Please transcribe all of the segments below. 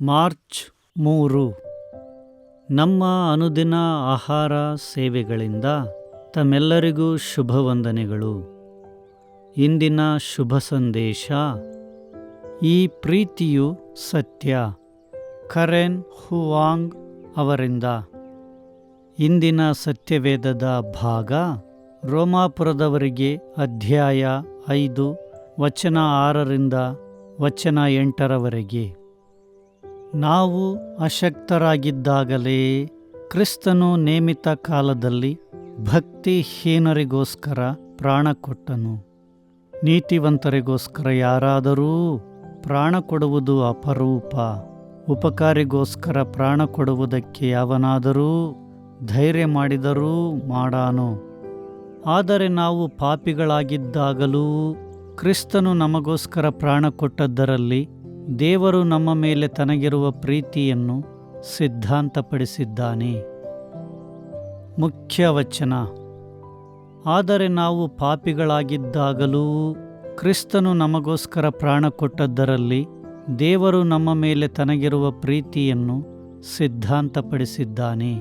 March ಮೂರು. ನಮ್ಮ ಅನುದಿನ ಆಹಾರ ಸೇವೆಗಳಿಂದ ತಮ್ಮೆಲ್ಲರಿಗೂ ಶುಭವಂದನೆಗಳು. ಇಂದಿನ ಶುಭ ಸಂದೇಶ, ಈ ಪ್ರೀತಿಯು ಸತ್ಯ. ಕರೆನ್ ಹುವಾಂಗ್ ಅವರಿಂದ. ಇಂದಿನ ಸತ್ಯವೇದದ ಭಾಗ, ರೋಮಾಪುರದವರಿಗೆ ಅಧ್ಯಾಯ ಐದು, ವಚನ ಆರರಿಂದ ವಚನ ಎಂಟರವರೆಗೆ. ನಾವು ಅಶಕ್ತರಾಗಿದ್ದಾಗಲೇ ಕ್ರಿಸ್ತನು ನೇಮಿತ ಕಾಲದಲ್ಲಿ ಭಕ್ತಿಹೀನರಿಗೋಸ್ಕರ ಪ್ರಾಣ ಕೊಟ್ಟನು. ನೀತಿವಂತರಿಗೋಸ್ಕರ ಯಾರಾದರೂ ಪ್ರಾಣ ಕೊಡುವುದು ಅಪರೂಪ. ಉಪಕಾರಿಗೋಸ್ಕರ ಪ್ರಾಣ ಕೊಡುವುದಕ್ಕೆ ಯಾವನಾದರೂ ಧೈರ್ಯ ಮಾಡಿದರೂ ಮಾಡಾನು. ಆದರೆ ನಾವು ಪಾಪಿಗಳಾಗಿದ್ದಾಗಲೂ ಕ್ರಿಸ್ತನು ನಮಗೋಸ್ಕರ ಪ್ರಾಣ ಕೊಟ್ಟದ್ದರಲ್ಲಿ ದೇವರು ನಮ್ಮ ಮೇಲೆ ತನಗಿರುವ ಪ್ರೀತಿಯನ್ನು ಸಿದ್ಧಾಂತಪಡಿಸಿದ್ದಾನೆ. ಮುಖ್ಯ ವಚನ. ಆದರೆ ನಾವು ಪಾಪಿಗಳಾಗಿದ್ದಾಗಲೂ ಕ್ರಿಸ್ತನು ನಮಗೋಸ್ಕರ ಪ್ರಾಣ ಕೊಟ್ಟದ್ದರಲ್ಲಿ ದೇವರು ನಮ್ಮ ಮೇಲೆ ತನಗಿರುವ ಪ್ರೀತಿಯನ್ನು ಸಿದ್ಧಾಂತಪಡಿಸಿದ್ದಾನೆ.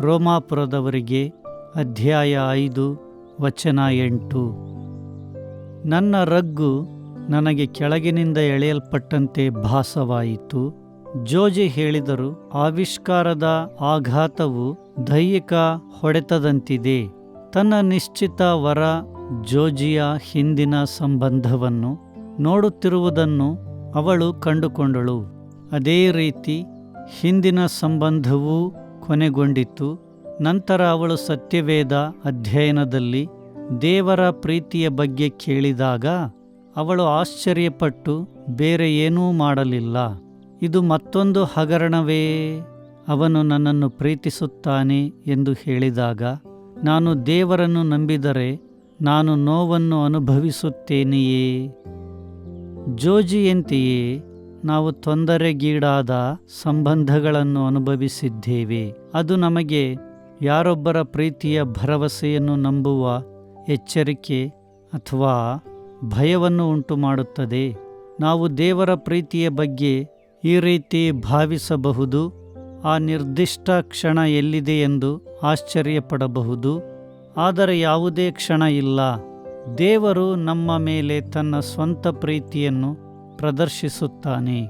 ರೋಮಾಪುರದವರಿಗೆ ಅಧ್ಯಾಯ ಐದು, ವಚನ ಎಂಟು. ನನ್ನ ರಗ್ಗು ನನಗೆ ಕೆಳಗಿನಿಂದ ಎಳೆಯಲ್ಪಟ್ಟಂತೆ ಭಾಸವಾಯಿತು. ಜೋಜಿ ಹೇಳಿದರು, ಆವಿಷ್ಕಾರದ ಆಘಾತವು ದೈಹಿಕ ಹೊಡೆತದಂತಿದೆ. ತನ್ನ ನಿಶ್ಚಿತ ವರ ಜೋಜಿಯ ಹಿಂದಿನ ಸಂಬಂಧವನ್ನು ನೋಡುತ್ತಿರುವುದನ್ನು ಅವಳು ಕಂಡುಕೊಂಡಳು. ಅದೇ ರೀತಿ ಹಿಂದಿನ ಸಂಬಂಧವೂ ಕೊನೆಗೊಂಡಿತು. ನಂತರ ಅವಳು ಸತ್ಯವೇದ ಅಧ್ಯಯನದಲ್ಲಿ ದೇವರ ಪ್ರೀತಿಯ ಬಗ್ಗೆ ಕೇಳಿದಾಗ ಅವಳು ಆಶ್ಚರ್ಯಪಟ್ಟು, ಬೇರೆ ಏನೂ ಮಾಡಲಿಲ್ಲ. ಇದು ಮತ್ತೊಂದು ಹಗರಣವೇ? ಅವನು ನನ್ನನ್ನು ಪ್ರೀತಿಸುತ್ತಾನೆ ಎಂದು ಹೇಳಿದಾಗ, ನಾನು ದೇವರನ್ನು ನಂಬಿದರೆ ನಾನು ನೋವನ್ನು ಅನುಭವಿಸುತ್ತೇನೆಯೇ? ಜೋಜಿಯಂತೆಯೇ, ನಾವು ತೊಂದರೆಗೀಡಾದ ಸಂಬಂಧಗಳನ್ನು ಅನುಭವಿಸಿದ್ದೇವೆ. ಅದು ನಮಗೆ ಯಾರೊಬ್ಬರ ಪ್ರೀತಿಯ ಭರವಸೆಯನ್ನು ನಂಬುವ ಎಚ್ಚರಿಕೆ ಅಥವಾ ಭಯವನ್ನು ಉಂಟು ಮಾಡುತ್ತದೆ ನಾವು ದೇವರ ಪ್ರೀತಿಯ ಬಗ್ಗೆ ಈ ರೀತಿ ಭಾವಿಸಬಹುದು. ಆ ನಿರ್ದಿಷ್ಟ ಕ್ಷಣ ಎಲ್ಲಿದೆ ಎಂದು ಆಶ್ಚರ್ಯಪಡಬಹುದು. ಆದರೆ ಯಾವುದೇ ಕ್ಷಣ ಇಲ್ಲ. ದೇವರು ನಮ್ಮ ಮೇಲೆ ತನ್ನ ಸ್ವಂತ ಪ್ರೀತಿಯನ್ನು ಪ್ರದರ್ಶಿಸುತ್ತಾನೆ.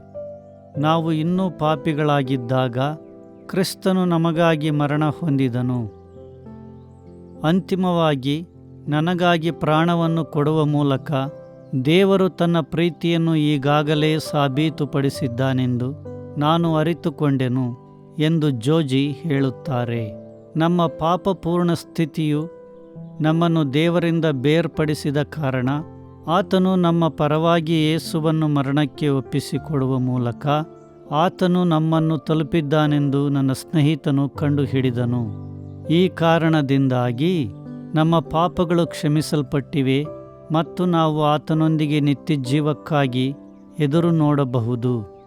ನಾವು ಇನ್ನೂ ಪಾಪಿಗಳಾಗಿದ್ದಾಗ ಕ್ರಿಸ್ತನು ನಮಗಾಗಿ ಮರಣ ಹೊಂದಿದನು. ಅಂತಿಮವಾಗಿ ನನಗಾಗಿ ಪ್ರಾಣವನ್ನು ಕೊಡುವ ಮೂಲಕ ದೇವರು ತನ್ನ ಪ್ರೀತಿಯನ್ನು ಈಗಾಗಲೇ ಸಾಬೀತುಪಡಿಸಿದ್ದಾನೆಂದು ನಾನು ಅರಿತುಕೊಂಡೆನು ಎಂದು ಜೋಜಿ ಹೇಳುತ್ತಾರೆ. ನಮ್ಮ ಪಾಪಪೂರ್ಣ ಸ್ಥಿತಿಯು ನಮ್ಮನ್ನು ದೇವರಿಂದ ಬೇರ್ಪಡಿಸಿದ ಕಾರಣ ಆತನು ನಮ್ಮ ಪರವಾಗಿ ಯೇಸುವನ್ನು ಮರಣಕ್ಕೆ ಒಪ್ಪಿಸಿಕೊಡುವ ಮೂಲಕ ಆತನು ನಮ್ಮನ್ನು ತಲುಪಿದ್ದಾನೆಂದು ನನ್ನ ಸ್ನೇಹಿತನು ಕಂಡುಹಿಡಿದನು. ಈ ಕಾರಣದಿಂದಾಗಿ ನಮ್ಮ ಪಾಪಗಳು ಕ್ಷಮಿಸಲ್ಪಟ್ಟಿವೆ ಮತ್ತು ನಾವು ಆತನೊಂದಿಗೆ ನಿತ್ಯ ಜೀವಕ್ಕಾಗಿ ಎದುರು ನೋಡಬಹುದು.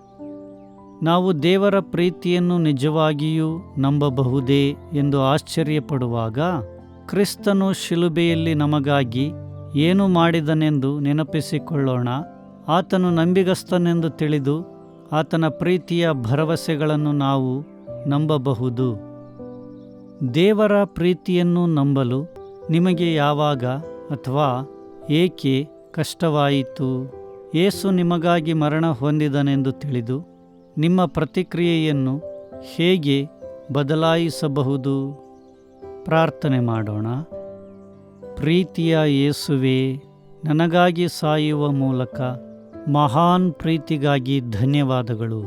ನಾವು ದೇವರ ಪ್ರೀತಿಯನ್ನು ನಿಜವಾಗಿಯೂ ನಂಬಬಹುದೇ ಎಂದು ಆಶ್ಚರ್ಯಪಡುವಾಗ, ಕ್ರಿಸ್ತನು ಶಿಲುಬೆಯಲ್ಲಿ ನಮಗಾಗಿ ಏನು ಮಾಡಿದನೆಂದು ನೆನಪಿಸಿಕೊಳ್ಳೋಣ. ಆತನು ನಂಬಿಗಸ್ತನೆಂದು ತಿಳಿದು ಆತನ ಪ್ರೀತಿಯ ಭರವಸೆಗಳನ್ನು ನಾವು ನಂಬಬಹುದು. ದೇವರ ಪ್ರೀತಿಯನ್ನು ನಂಬಲು ನಿಮಗೆ ಯಾವಾಗ ಅಥವಾ ಏಕೆ ಕಷ್ಟವಾಯಿತು? ಏಸು ನಿಮಗಾಗಿ ಮರಣ ಹೊಂದಿದನೆಂದು ತಿಳಿದು ನಿಮ್ಮ ಪ್ರತಿಕ್ರಿಯೆಯನ್ನು ಹೇಗೆ ಬದಲಾಯಿಸಬಹುದು? ಪ್ರಾರ್ಥನೆ ಮಾಡೋಣ. ಪ್ರೀತಿಯ ಯೇಸುವೆ, ನನಗಾಗಿ ಸಾಯುವ ಮೂಲಕ ಮಹಾನ್ ಪ್ರೀತಿಗಾಗಿ ಧನ್ಯವಾದಗಳು.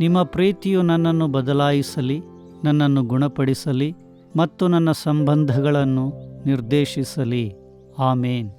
ನಿಮ್ಮ ಪ್ರೀತಿಯು ನನ್ನನ್ನು ಬದಲಾಯಿಸಲಿ, ನನ್ನನ್ನು ಗುಣಪಡಿಸಲಿ ಮತ್ತು ನನ್ನ ಸಂಬಂಧಗಳನ್ನು ನಿರ್ದೇಶಿಸಲಿ. ಆಮೇನ್.